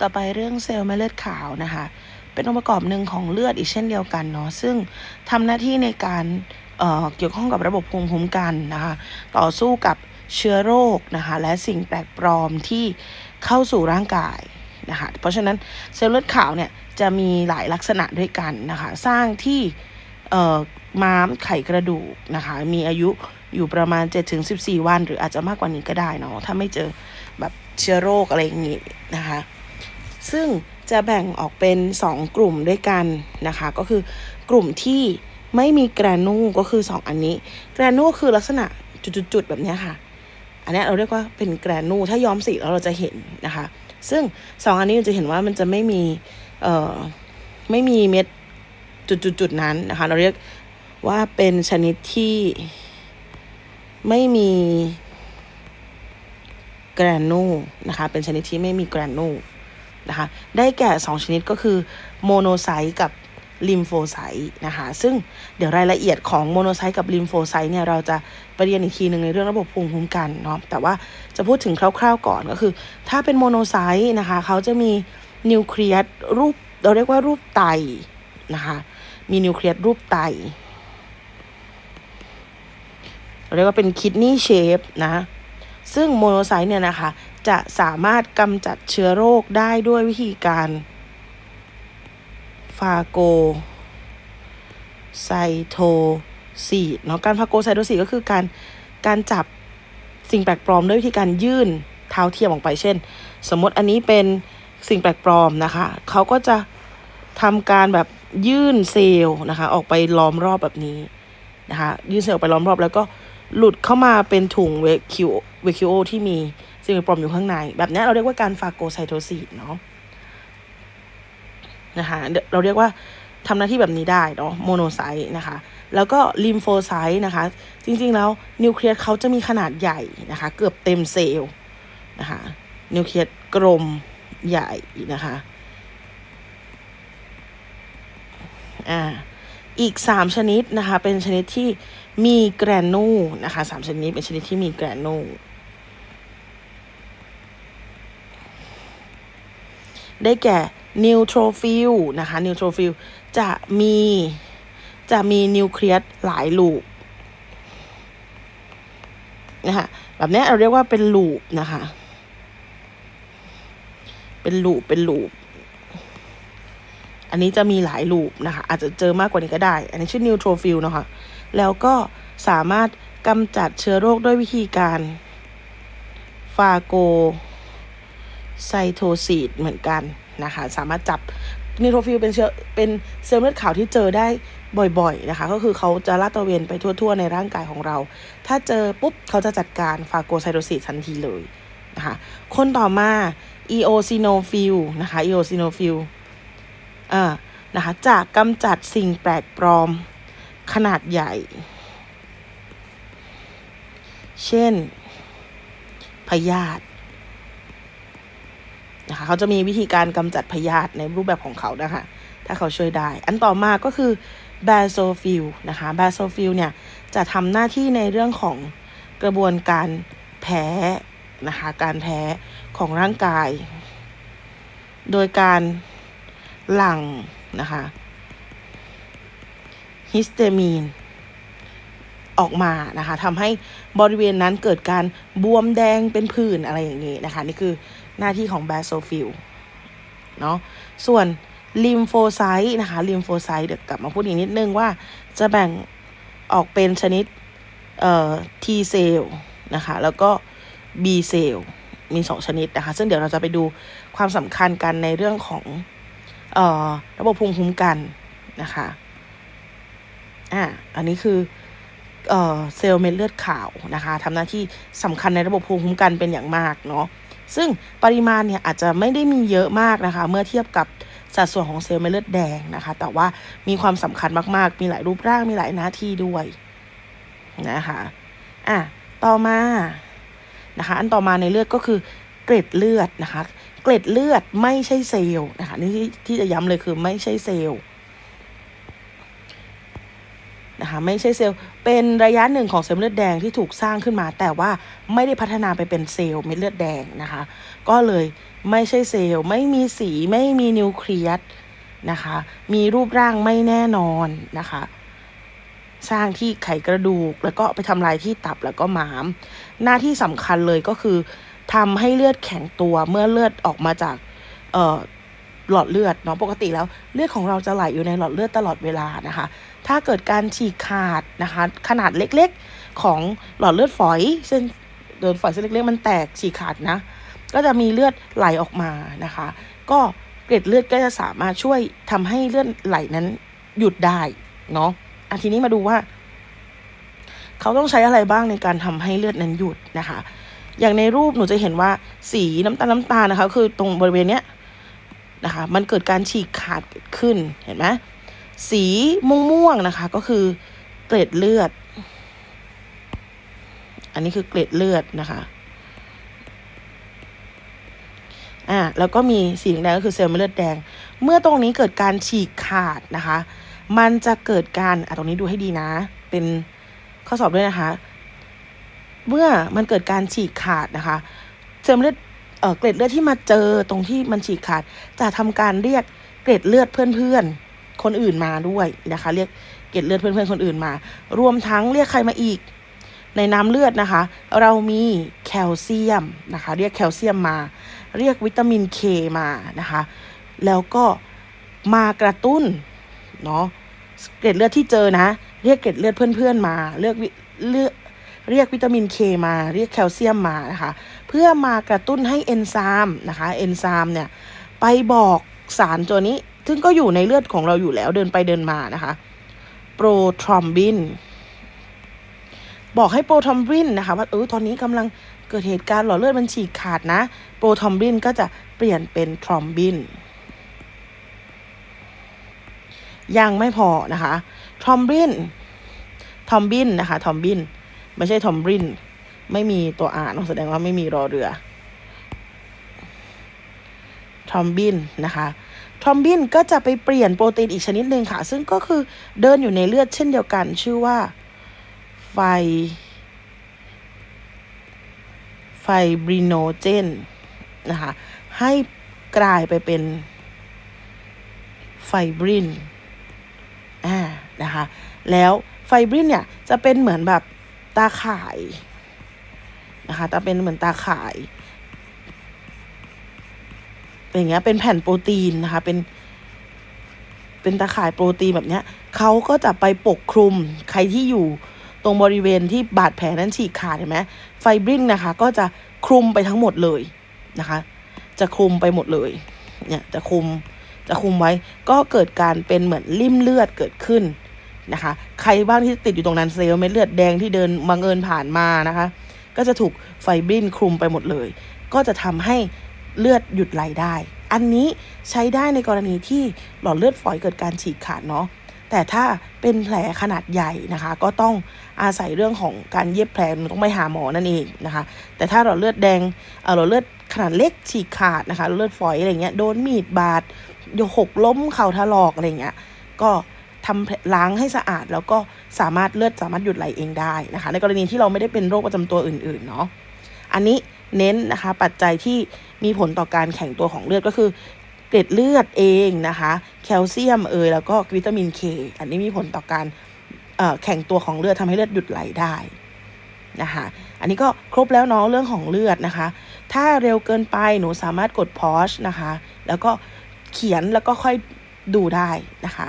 ต่อไปเรื่องเซลล์เม็ดเลือดขาวนะคะ เป็นองค์ประกอบหนึ่งของเลือดอีกเช่นเดียวกันเนาะซึ่งทำหน้าที่ในการเอ่อเกี่ยวข้องกับระบบภูมิคุ้มกันนะคะต่อสู้กับเชื้อโรคนะคะและสิ่งแปลกปลอมที่เข้าสู่ร่างกายนะคะเพราะฉะนั้นเซลล์เลือดขาวเนี่ยจะมีหลายลักษณะด้วยกันนะคะสร้างที่เอ่อม้ามไขกระดูกนะคะมีอายุอยู่ประมาณ 7-14 วัน หรืออาจจะมากกว่านี้ก็ได้เนาะถ้าไม่เจอแบบเชื้อโรคอะไรอย่างงี้นะคะ ซึ่งจะแบ่งออกเป็น 2 กลุ่มด้วยกันนะคะ ก็คือกลุ่มที่ไม่มีแกรนูก็คือ 2 อันนี้ แกรนูคือลักษณะจุดๆแบบนี้ค่ะ อันนี้เราเรียกว่าเป็นแกรนูถ้าย้อมสีแล้วเราจะเห็นนะคะ ซึ่ง 2 อันนี้เราจะเห็นว่ามันจะไม่มีเอ่อไม่มีเม็ดจุดๆๆนั้นนะคะ เราเรียกว่าเป็นชนิดที่ไม่มีแกรนูนะคะ เป็นชนิดที่ไม่มีแกรนู นะคะ ได้แก่ 2 ชนิดก็คือโมโนไซต์กับลิมโฟไซต์นะคะ ซึ่งเดี๋ยวรายละเอียดของโมโนไซต์กับลิมโฟไซต์เนี่ย เราจะไปเรียนอีกทีหนึ่งในเรื่องระบบภูมิคุ้มกันเนาะ แต่ว่าจะพูดถึงคร่าวๆก่อนก็คือ ถ้าเป็นโมโนไซต์นะคะ เขาจะมีนิวเคลียสรูป เราเรียกว่ารูปไตนะคะ มีนิวเคลียสรูปไตเราเรียกว่าเป็นคิดนี y เชฟนะ ซึ่งโมโนไซต์เนี่ยนะคะ จะสามารถกำจัดเชื้อโรคได้ด้วยวิธีการฟาโกไซโทซีเนาะการฟาโกไซโทซีก็คือการการจับสิ่งแปลกปลอมด้วยวิธีการยื่นเท้าเทียมออกไปเช่น สมมติอันนี้เป็นสิ่งแปลกปลอมนะคะเขาก็จะทำการแบบยื่นเซลล์นะคะ ออกไปล้อมรอบแบบนี้นะคะยื่นเซลล์ออกไปล้อมรอบแล้วก็หลุดเข้ามาเป็นถุงเวคิวเวคิโอที่มี สิ่งปลกปลอมอยู่ข้างใน แบบนี้เราเรียกว่าการฟาโกไซโทซีดเนาะนะคะเราเรียกว่าทำหน้าที่แบบนี้ได้เนาะโมโนไซต์นะคะ แล้วก็ลิมโฟไซต์นะคะ จริงๆแล้วนิวเคลียสเขาจะมีขนาดใหญ่นะคะ เกือบเต็มเซลล์นะคะนิวเคลียสกลมใหญ่นะคะอ่าอีก 3 ชนิดนะคะ เป็นชนิดที่มีแกรนูนะคะสามชนิดเป็นชนิดที่มีแกรนู ได้แก่นิวโทรฟิลนะคะนิวโทรฟิลจะมีจะมีนิวเคลียสหลายลูปนะคะแบบนี้เราเรียกว่าเป็นลูปนะคะ เป็นลูปเป็นลูปอันนี้จะมีหลายลูปนะคะ อาจจะเจอมากกว่านี้ก็ได้ อันนี้ชื่อนิวโทรฟิลนะคะ แล้วก็สามารถกำจัดเชื้อโรคด้วยวิธีการฟาโก ไซโทซีดเหมือนกันนะคะ สามารถจับนิโทรฟิลเป็นเชื้อเป็นเซลล์เลือดขาวที่เจอได้บ่อยๆนะคะ ก็คือเขาจะลาดตระเวนไปทั่วๆ ในร่างกายของเรา ถ้าเจอปุ๊บเขาจะจัดการฟาโกไซโทซีดทันทีเลยนะคะคนต่อมาอีโอซิโนฟิลนะคะอีโอซิโนฟิลอ่านะคะจะกำจัดสิ่งแปลกปลอมขนาดใหญ่ เช่นพยาธิ นะคะเขาจะมีวิธีการกำจัดพยาธิในรูปแบบของเขานะคะถ้าเขาช่วยได้ อันต่อมาก็คือแบโซฟิลนะคะแบโซฟิลเนี่ยจะทำหน้าที่ในเรื่องของกระบวนการแพ้นะคะการแพ้ของร่างกาย โดยการหลั่งนะคะฮิสเตมีน ออกมานะคะทำให้บริเวณนั้นเกิดการบวมแดงเป็นผื่นอะไรอย่างนี้นะคะ นี่คือหน้าที่ของแบโซฟิลเนาะส่วนลิมโฟไซต์นะคะลิมโฟไซต์เดี๋ยวกลับมาพูดอีกนิดนึงว่าจะแบ่งออกเป็นชนิดเอ่อ T เซลล์นะคะแล้วก็ B เซลล์มี 2 ชนิดนะคะ ซึ่งเดี๋ยวเราจะไปดูความสำคัญกันในเรื่องของเอ่อระบบภูมิคุ้มกันนะคะอ่าอันนี้คือเอ่อ เซลล์เม็ดเลือดขาวนะคะทำหน้าที่สำคัญในระบบภูมิคุ้มกันเป็นอย่างมากเนาะซึ่งปริมาณเนี่ยอาจจะไม่ได้มีเยอะมากนะคะ เมื่อเทียบกับสัดส่วนของเซลล์เม็ดเลือดแดงนะคะ แต่ว่ามีความสำคัญมากๆ มีหลายรูปร่างมีหลายหน้าที่ด้วยนะคะอะต่อมานะคะ อันต่อมาในเลือดก็คือเกล็ดเลือดนะคะ เกล็ดเลือดไม่ใช่เซลล์นะคะนี่ที่จะย้ำเลยคือไม่ใช่เซลล์ นะคะไม่ใช่เซลล์เป็นระยะหนึ่งของเซลล์เลือดแดงที่ถูกสร้างขึ้นมา แต่ว่าไม่ได้พัฒนาไปเป็นเซลล์เม็ดเลือดแดงนะคะ ก็เลยไม่ใช่เซลล์ไม่มีสีไม่มีนิวเคลียสนะคะ มีรูปร่างไม่แน่นอนนะคะ สร้างที่ไขกระดูก แล้วก็ไปทำลายที่ตับแล้วก็ม้าม หน้าที่สำคัญเลยก็คือทำให้เลือดแข็งตัวเมื่อเลือดออกมาจากหลอดเลือดเนาะปกติแล้วเลือดของเราจะไหลอยู่ในหลอดเลือดตลอดเวลานะคะ ถ้าเกิดการฉีกขาดนะคะ ขนาดเล็กๆของหลอดเลือดฝอยเส้นเดินฝอยเส้นเล็กๆมันแตกฉีกขาดนะ ก็จะมีเลือดไหลออกมานะคะ ก็เกล็ดเลือดก็จะสามารถช่วยทำให้เลือดไหลนั้นหยุดได้เนาะอะทีนี้มาดูว่า เขาต้องใช้อะไรบ้างในการทำให้เลือดนั้นหยุดนะคะ อย่างในรูปหนูจะเห็นว่าสีน้ำตาลน้ำตาลนะคะ คือตรงบริเวณเนี้ยนะคะ มันเกิดการฉีกขาดเกิดขึ้นเห็นไหม สีม่วงๆนะคะ ก็คือเกล็ดเลือด อันนี้คือเกล็ดเลือดนะคะอ่าแล้วก็มีสีแดงก็คือเซลล์เม็ดเลือดแดง เมื่อตรงนี้เกิดการฉีกขาดนะคะ มันจะเกิดการอะตรงนี้ดูให้ดีนะ เป็นข้อสอบด้วยนะคะ เมื่อมันเกิดการฉีกขาดนะคะ เซลล์เลือดเอ่อเกล็ดเลือดที่มาเจอตรงที่มันฉีกขาด จะทำการเรียกเกล็ดเลือดเพื่อนๆ คนอื่นมาด้วยนะคะ เรียกเกล็ดเลือดเพื่อนๆคนอื่นมา รวมทั้งเรียกใครมาอีก ในน้ำเลือดนะคะ เรามีแคลเซียมนะคะ เรียกแคลเซียมมา เรียกวิตามินเคมานะคะ แล้วก็มากระตุ้นเนาะเกล็ดเลือดที่เจอนะ เรียกเกล็ดเลือดเพื่อนๆมาเลือกวิเลือกเรียกวิตามินเคมาเรียกแคลเซียมมานะคะ เพื่อมากระตุ้นให้เอนไซม์นะคะเอนไซม์เนี่ยไปบอกสารตัวนี้ ซึ่งก็อยู่ในเลือดของเราอยู่แล้วเดินไปเดินมานะคะโปรทรอมบินบอกให้โปรทอมบินนะคะว่าเออตอนนี้กำลังเกิดเหตุการณ์หลอดเลือดมันฉีกขาดนะ โปรทอมบินก็จะเปลี่ยนเป็นทรอมบินยังไม่พอนะคะทรอมบินทอมบินนะคะทอมบินไม่ใช่ทอมบินไม่มีตัวอ่านแสดงว่าไม่มีรอเรือทอมบินนะคะ ทอมบินก็จะไปเปลี่ยนโปรตีนอีกชนิดหนึ่งค่ะ ซึ่งก็คือเดินอยู่ในเลือดเช่นเดียวกัน ชื่อว่า ไฟ ไฟบริโนเจนนะคะ ให้กลายไปเป็น ไฟบรินอ่านะคะ แล้วไฟบรินเนี่ย จะเป็นเหมือนแบบตาข่ายนะคะจะเป็นเหมือนตาข่าย อย่างเงี้ยเป็นแผ่นโปรตีนนะคะ เป็น เป็นตาข่ายโปรตีนแบบเนี้ยเขาก็จะไปปกคลุมใครที่อยู่ตรงบริเวณที่บาดแผลนั้นฉีกขาดเห็นไหมไฟบรินนะคะ ก็จะคลุมไปทั้งหมดเลยนะคะ จะคลุมไปหมดเลย เนี่ยจะคลุมจะคลุมไว้ก็เกิดการเป็นเหมือนริ่มเลือดเกิดขึ้นนะคะ ใครบ้างที่ติดอยู่ตรงนั้นเซลล์เม็ดเลือดแดงที่เดินบังเอิญผ่านมานะคะ ก็จะถูกไฟบรินคลุมไปหมดเลย ก็จะทำให้ เลือดหยุดไหลได้ อันนี้ใช้ได้ในกรณีที่หลอดเลือดฝอยเกิดการฉีกขาดเนาะแต่ถ้าเป็นแผลขนาดใหญ่นะคะ ก็ต้องอาศัยเรื่องของการเย็บแผลต้องไปหาหมอนั่นเองนะคะ แต่ถ้าเราเลือดแดงเออเราเลือดขนาดเล็กฉีกขาดนะคะ เลือดฝอยอะไรเงี้ยโดนมีดบาดโยหกล้มเข่าถลอกอะไรเงี้ยก็ทำล้างให้สะอาดแล้วก็สามารถเลือดสามารถหยุดไหลเองได้นะคะ ในกรณีที่เราไม่ได้เป็นโรคประจำตัวอื่นๆเนาะอันนี้ เน้นนะคะปัจจัยที่มีผลต่อการแข็งตัวของเลือดก็คือเกล็ดเลือดเองนะคะ แคลเซียมเอยแล้วก็วิตามินเคอันนี้มีผลต่อการแข็งตัวของเลือดทำให้เลือดหยุดไหลได้นะคะอันนี้ก็ครบแล้วเนาะเรื่องของเลือดนะคะ ถ้าเร็วเกินไปหนูสามารถกดพอชนะคะ แล้วก็เขียนแล้วก็ค่อยดูได้นะคะ